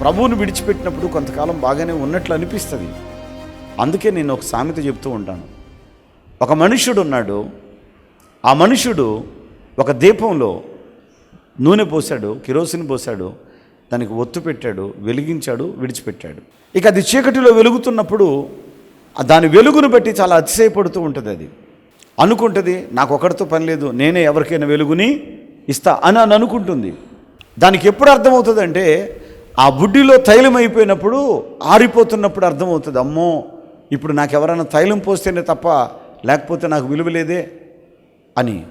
ప్రభువుని విడిచిపెట్టినప్పుడు కొంతకాలం బాగానే ఉన్నట్లు అనిపిస్తుంది. అందుకే నేను ఒక సామెత చెప్తూ ఉంటాను. ఒక మనుషుడు ఉన్నాడు. ఆ మనుష్యుడు ఒక దీపంలో నూనె పోశాడు కిరోసిన్ పోశాడు దానికి ఒత్తు పెట్టాడు వెలిగించాడు విడిచిపెట్టాడు. ఇక అది చీకటిలో వెలుగుతున్నప్పుడు దాని వెలుగును బట్టి చాలా అతిశయపడుతూ ఉంటుంది అది. అనుకుంటుంది నాకు ఒకరితో పని లేదు నేనే ఎవరికైనా వెలుగుని ఇస్తా అని అని అనుకుంటుంది. దానికి ఎప్పుడు అర్థమవుతుందంటే ఆ బుడ్డిలో తైలం అయిపోయినప్పుడు ఆరిపోతున్నప్పుడు అర్థమవుతుంది అమ్మో ఇప్పుడు నాకు ఎవరైనా తైలం పోస్తేనే తప్ప లేకపోతే నాకు విలువ లేదే అని.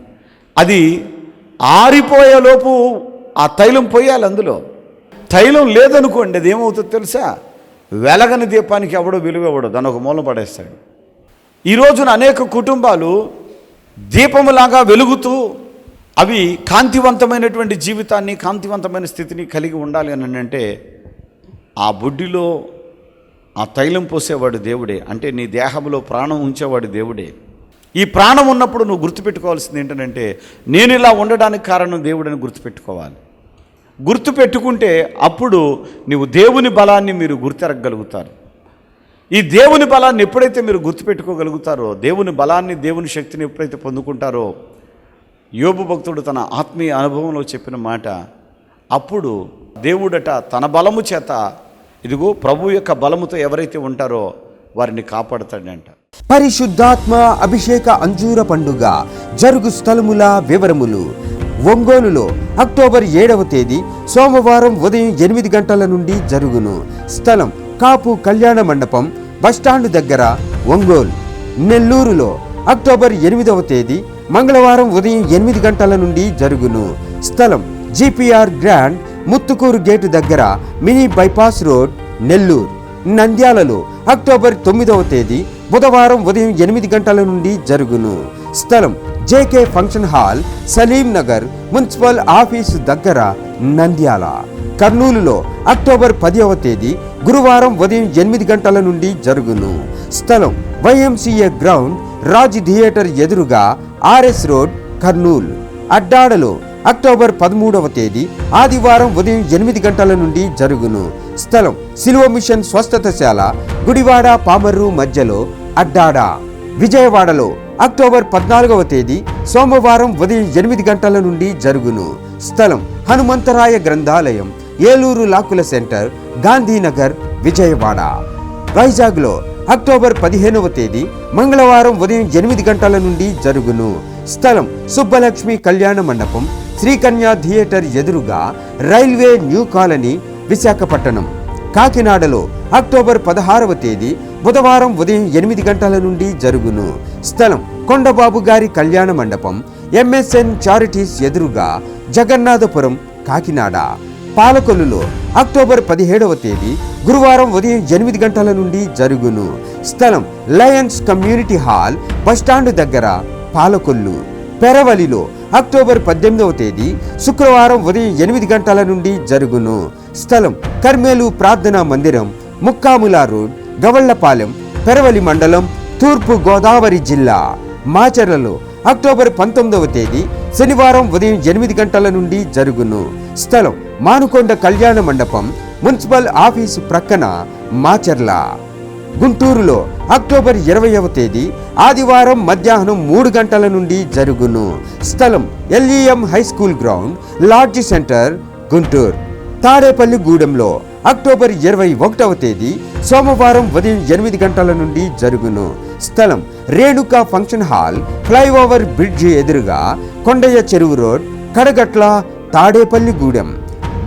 అది ఆరిపోయేలోపు ఆ తైలం పోయాలి అందులో. తైలం లేదనుకోండి అది ఏమవుతుందో తెలుసా? వెలగని దీపానికి ఎవడో విలువ ఇవ్వడు దాన్ని ఒక మూలం పడేస్తాడు. ఈ రోజున అనేక కుటుంబాలు దీపములాగా వెలుగుతూ అవి కాంతివంతమైనటువంటి జీవితాన్ని కాంతివంతమైన స్థితిని కలిగి ఉండాలి అని అంటే ఆ బుడ్డిలో ఆ తైలం పోసేవాడు దేవుడే. అంటే నీ దేహంలో ప్రాణం ఉంచేవాడు దేవుడే. ఈ ప్రాణం ఉన్నప్పుడు నువ్వు గుర్తుపెట్టుకోవాల్సింది ఏంటంటే నేను ఇలా ఉండడానికి కారణం దేవుడని గుర్తుపెట్టుకోవాలి. గుర్తుపెట్టుకుంటే అప్పుడు నీవు దేవుని బలాన్ని మీరు గుర్తెరగలుగుతారు ఈ దేవుని బలాన్ని ఎప్పుడైతే మీరు గుర్తుపెట్టుకోగలుగుతారో దేవుని బలాన్ని దేవుని శక్తిని ఎప్పుడైతే పొందుకుంటారో యోబు భక్తుడు తన ఆత్మీయ అనుభవంలో చెప్పిన మాట అప్పుడు దేవుడట తన బలము చేత ఇదిగో ప్రభు యొక్క బలముతో ఎవరైతే ఉంటారో వారిని కాపాడుతాడంట. పరిశుద్ధాత్మ అభిషేక అంజూర పండుగ జరుగు స్థలముల వివరములు. ఒంగోలులో అక్టోబర్ ఏడవ తేదీ సోమవారం ఉదయం ఎనిమిది గంటల నుండి జరుగును. స్థలం కాపు కళ్యాణ మండపం బస్టాండ్ దగ్గర ఒంగోలు. నెల్లూరులో అక్టోబర్ ఎనిమిదవ తేదీ మంగళవారం ఉదయం ఎనిమిది గంటల నుండి జరుగును. స్థలం జిపిఆర్ గ్రాండ్ ముత్తుకూరు గేటు దగ్గర మినీ బైపాస్ రోడ్ నెల్లూరు. నంద్యాలలో అక్టోబర్ తొమ్మిదవ తేదీ బుధవారం ఉదయం ఎనిమిది గంటల నుండి జరుగును. స్థలం JK function hall Saleem Nagar municipal office దగ్గర నంద్యాల. కర్నూలులో అక్టోబర్ పదివ తేదీ గురువారం ఉదయం ఎనిమిది గంటల నుండి జరుగును. స్థలం వైఎంసీఏ గ్రౌండ్ రాజ్ థియేటర్ ఎదురుగా ఆర్ఎస్ రోడ్ కర్నూలు. అడ్డాడలో అక్టోబర్ పదమూడవ తేదీ ఆదివారం ఉదయం ఎనిమిది గంటల నుండి జరుగును. స్థలం సిలువ మిషన్ స్వస్థతశాల గుడివాడ పామర్రు మధ్యలో అడ్డాడ. విజయవాడలో అక్టోబర్ పద్నాలుగవ తేదీ సోమవారం ఉదయం ఎనిమిది గంటల నుండి జరుగును. స్థలం హనుమంతరాయ గ్రంథాలయం ఏలూరు లాకుల సెంటర్ గాంధీనగర్ విజయవాడ. వైజాగ్లో అక్టోబర్ పదిహేనవ తేదీ మంగళవారం ఉదయం ఎనిమిది గంటల నుండి జరుగును. స్థలం సుబ్బలక్ష్మి కళ్యాణ మండపం శ్రీకన్యా థియేటర్ ఎదురుగా రైల్వే న్యూ కాలనీ విశాఖపట్నం. కాకినాడలో అక్టోబర్ పదహారవ తేదీ బుధవారం ఉదయం ఎనిమిది గంటల నుండి జరుగును. స్థలం కొండబాబు గారి కళ్యాణ మండపం ఎంఎస్ఎన్ చారిటీస్ ఎదురుగా జగన్నాథపురం కాకినాడ. పాలకొల్లులో అక్టోబర్ పదిహేడవ తేదీ గురువారం ఉదయం ఎనిమిది గంటల నుండి జరుగును. స్థలం లయన్స్ కమ్యూనిటీ హాల్ బస్టాండ్ దగ్గర పాలకొల్లు. పెరవలిలో అక్టోబర్ పద్దెనిమిదవ తేదీ శుక్రవారం ఉదయం ఎనిమిది గంటల నుండి జరుగును. స్థలం కర్మేలు ప్రార్థనా మందిరం ముక్కాముల రోడ్ గవళ్ళపాలెం పెరవలి మండలం తూర్పు గోదావరి జిల్లా. మాచర్లలో అక్టోబర్ పంతొమ్మిదవ తేదీ శనివారం ఉదయం ఎనిమిది గంటల నుండి జరుగును. స్థలం మానుకొండ కళ్యాణ మండపం మున్సిపల్ ఆఫీసు ప్రక్కన మాచర్ల. గుంటూరులో అక్టోబర్ ఇరవైవ తేదీ ఆదివారం మధ్యాహ్నం మూడు గంటల నుండి జరుగును. స్థలం LEM high school ground lodge centre Guntur. Tadepalli గూడెంలో అక్టోబర్ ఇరవై ఒకటవ తేదీ సోమవారం ఉదయం ఎనిమిది గంటల నుండి జరుగును. స్థలం Renuka function hall flyover bridge ఎదురుగా కొండయ్య చెరువు రోడ్ కడగట్ల తాడేపల్లి గూడెం.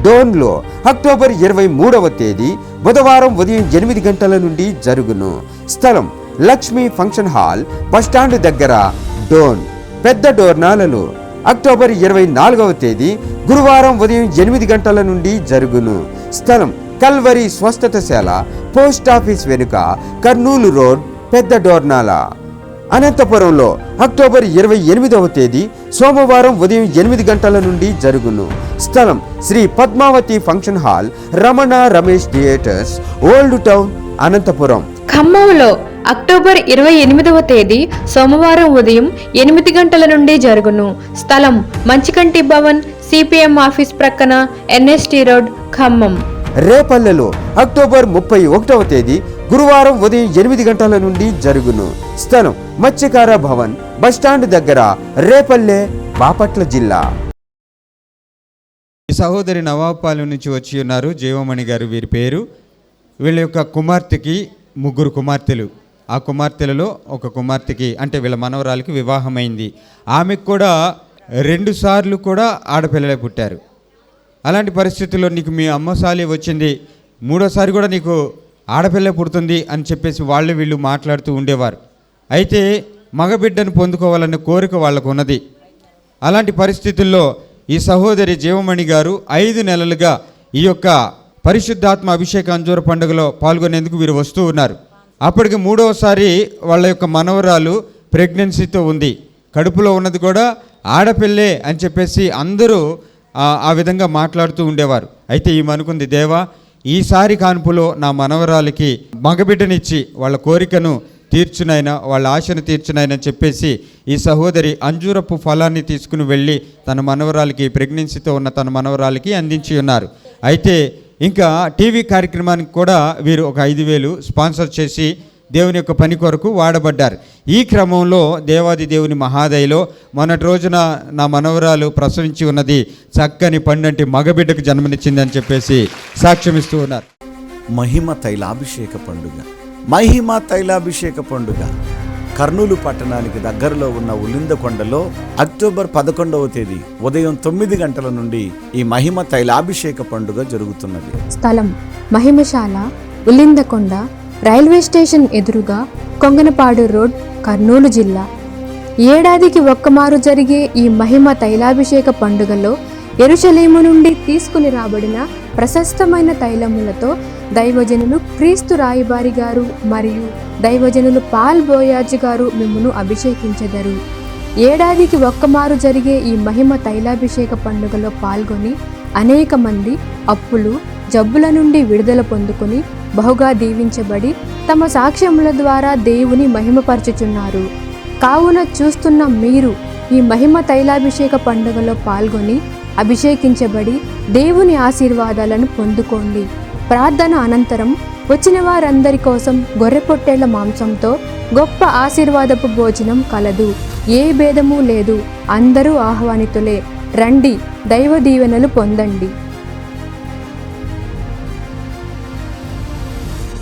డోన్లో అక్టోబర్ ఇరవై మూడవ తేదీ బుధవారం ఉదయం ఎనిమిది గంటల నుండి జరుగును. స్థలం లక్ష్మీ ఫంక్షన్ హాల్ బస్టాండ్ దగ్గర డోన్. పెద్ద డోర్నాలలు అక్టోబర్ ఇరవై నాలుగవ తేదీ గురువారం ఉదయం ఎనిమిది గంటల నుండి జరుగును. స్థలం కల్వరి స్వస్థతశాల పోస్ట్ ఆఫీస్ వెనుక కర్నూలు రోడ్ పెద్ద డోర్నాల. అనంతపురంలో అక్టోబర్ ఇరవై ఎనిమిదవ తేదీ సోమవారం ఉదయం ఎనిమిది గంటల నుండి జరుగును. స్థలం Sri Padmavathi function hall Ramana Ramesh theatres old town Anantapur. ఖమ్మంలో అక్టోబర్ ఇరవై ఎనిమిదవ తేదీ సోమవారం ఉదయం ఎనిమిది గంటల నుండి జరుగును. స్థలం మంచికంటి భవన్ సిపిఎం ఆఫీస్ ప్రక్కన N S T road Khammam. రేపల్లెలో October ముప్పై ఒకటవ తేదీ గురువారం ఉదయం ఎనిమిది గంటల నుండి జరుగును. స్థలం మత్స్యకార భవన్ బస్టాండ్ దగ్గర రేపల్లె బాపట్ల జిల్లా. సహోదరి నవాబ్పాలెం నుంచి వచ్చి ఉన్నారు జీవమణి గారు వీరి పేరు. వీళ్ళ యొక్క కుమార్తెకి ముగ్గురు కుమార్తెలు. ఆ కుమార్తెలలో ఒక కుమార్తెకి అంటే వీళ్ళ మనవరాలకి వివాహమైంది. ఆమెకు కూడా రెండు సార్లు కూడా ఆడపిల్లలే పుట్టారు. అలాంటి పరిస్థితుల్లో నీకు మీ అమ్మసాలి వచ్చింది. మూడోసారి కూడా నీకు ఆడపిల్ల పుడుతుంది అని చెప్పేసి వాళ్ళు వీళ్ళు మాట్లాడుతూ ఉండేవారు. అయితే మగబిడ్డను పొందుకోవాలనే కోరిక వాళ్ళకు ఉన్నది అలాంటి పరిస్థితుల్లో ఈ సహోదరి జీవమణి గారు ఐదు నెలలుగా ఈ యొక్క పరిశుద్ధాత్మ అభిషేక అంజూర పండుగలో పాల్గొనేందుకు వీరు వస్తూ ఉన్నారు. అప్పటికి మూడవసారి వాళ్ళ యొక్క మనవరాలు ప్రెగ్నెన్సీతో ఉంది. కడుపులో ఉన్నది కూడా ఆడపిల్లే అని చెప్పేసి అందరూ ఆ ఆ విధంగా మాట్లాడుతూ ఉండేవారు. అయితే ఈమె అనుకుంది దేవా ఈసారి కాన్పులో నా మనవరాలకి మగబిడ్డనిచ్చి వాళ్ళ కోరికను తీర్చునైనా వాళ్ళ ఆశను తీర్చునైనా చెప్పేసి ఈ సహోదరి అంజూరపు ఫలాన్ని తీసుకుని వెళ్ళి తన మనవరాలికి ప్రెగ్నెన్సీతో ఉన్న తన మనవరాలికి అందించి ఉన్నారు. అయితే ఇంకా టీవీ కార్యక్రమానికి కూడా వీరు ఒక ఐదు వేలు స్పాన్సర్ చేసి దేవుని యొక్క పని కొరకు వాడబడ్డారు. ఈ క్రమంలో దేవాది దేవుని మహాదయలో మొన్నటి రోజున నా మనవరాలు ప్రసవించి ఉన్నది చక్కని పండంటి మగబిడ్డకు జన్మనిచ్చిందని చెప్పేసి సాక్ష్యమిస్తూ ఉన్నారు. మహిమ తైలాభిషేక పండుగ. మహిమ తైలాభిషేక పండుగ. కర్నూలు పట్టణానికి దగ్గరలో ఉన్న ఉలిందకొండలో అక్టోబర్ పదకొండవ తేదీ ఉదయం తొమ్మిది గంటల నుండి ఈ మహిమ తైలాభిషేక పండుగ జరుగుతున్నది. స్థలం మహిమశాల ఉలిందకొండ రైల్వే స్టేషన్ ఎదురుగా కొంగనపాడు రోడ్ కర్నూలు జిల్లా. ఏడాదికి ఒక్కమారు జరిగే ఈ మహిమ తైలాభిషేక పండుగలో ఎరుషలేము నుండి తీసుకుని రాబడిన ప్రశస్తమైన తైలములతో దైవజనులు క్రీస్తు రాయబారి గారు మరియు దైవజనులు పాల్ బోయాజ్ గారు మిమ్మను అభిషేకించెదరు. ఏడాదికి ఒక్కమారు జరిగే ఈ మహిమ తైలాభిషేక పండుగలో పాల్గొని అనేక మంది అప్పులు జబ్బుల నుండి విడుదల పొందుకొని బహుగా దీవించబడి తమ సాక్ష్యముల ద్వారా దేవుని మహిమపరచుచున్నారు. కావున చూస్తున్న మీరు ఈ మహిమ తైలాభిషేక పండుగలో పాల్గొని అభిషేకించబడి దేవుని ఆశీర్వాదాలను పొందుకోండి. ప్రార్థన అనంతరం వచ్చిన వారందరి కోసం గొర్రెపొట్టేళ్ళ మాంసంతో గొప్ప ఆశీర్వాదపు భోజనం కలదు. ఏ భేదము లేదు. అందరూ ఆహ్వానితులే. రండి దైవ దీవెనలు పొందండి.